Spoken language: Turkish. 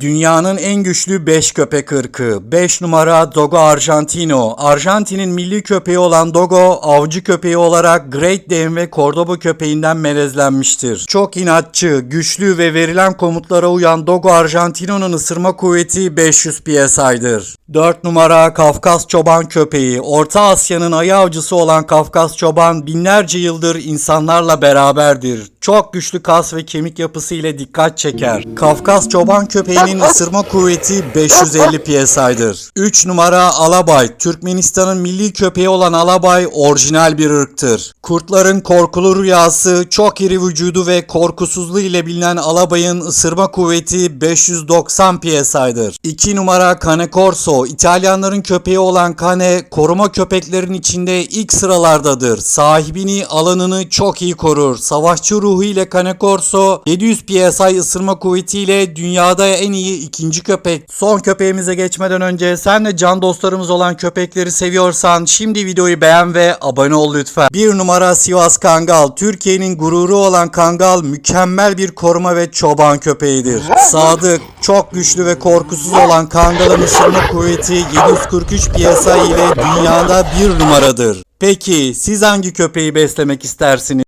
Dünyanın en güçlü 5 köpek ırkı. 5 numara Dogo Argentino. Arjantin'in milli köpeği olan Dogo, avcı köpeği olarak Great Dane ve Cordoba köpeğinden melezlenmiştir. Çok inatçı, güçlü ve verilen komutlara uyan Dogo Argentino'nun ısırma kuvveti 500 PSI'dır. 4 numara Kafkas çoban köpeği. Orta Asya'nın ayı avcısı olan Kafkas çoban binlerce yıldır insanlarla beraberdir. Çok güçlü kas ve kemik yapısı ile dikkat çeker. Kafkas çoban köpeğinin ısırma kuvveti 550 PSI'dır. 3 numara Alabay. Türkmenistan'ın milli köpeği olan Alabay orijinal bir ırktır. Kurtların korkulu rüyası, çok iri vücudu ve korkusuzluğu ile bilinen Alabay'ın ısırma kuvveti 590 PSI'dır. 2 numara Cane Corso. İtalyanların köpeği olan Cane, koruma köpeklerin içinde ilk sıralardadır. Sahibini, alanını çok iyi korur. Savaşçı ruhu ile Cane Corso 700 PSI ısırma kuvvetiyle dünyada en iyi ikinci köpek. Son köpeğimize geçmeden önce sen de can dostlarımız olan köpekleri seviyorsan şimdi videoyu beğen ve abone ol lütfen. 1 numara Sivas Kangal. Türkiye'nin gururu olan Kangal mükemmel bir koruma ve çoban köpeğidir. Sadık, çok güçlü ve korkusuz olan Kangal'ın ısırma kuvveti 743 PSI ile dünyada bir numaradır. Peki siz hangi köpeği beslemek istersiniz?